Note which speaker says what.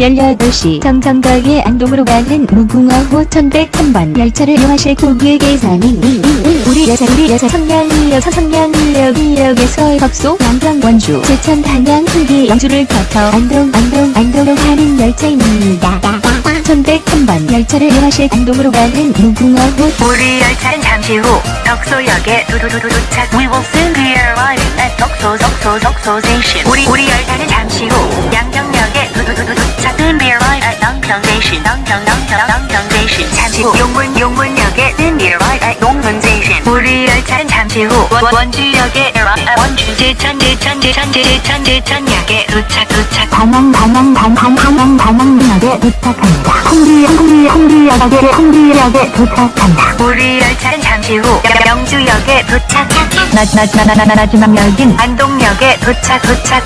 Speaker 1: 18시 정정거에 안동으로 가는 무궁화호 1103번 열차를 이용하실 고객 계산은 우리 여자 우리 여자 성량역 성량역 역에서 덕소 양평 원주 제천 단양 후기 영주를 거쳐 안동 안동 안동으로 가는 열차입니다 1103번 열차를 이용하실 안동으로 가는 무궁화호
Speaker 2: 우리 열차는 잠시 후 덕소역에 두두두두 도착. We will soon be arriving at 덕소 덕소 덕소 station. 우리 우리 열차는 양평 station. 잠시 후 용문 용문역에 soon be arrived at 용문 station. 우리 열차는 잠시 후 원- 원주역에 원주 제천 제천 제천 제천 제천역에 도착 도착.
Speaker 3: 단양 단양 단단 단양 단양역에 도착합니다. 홍리 홍리 홍리역에 홍리역에 도착한다.
Speaker 2: 우리 열차는 잠시 후 영- 영주역에 도착.
Speaker 3: 마마마마마 마지막 역인
Speaker 2: 안동역에 도착 도착.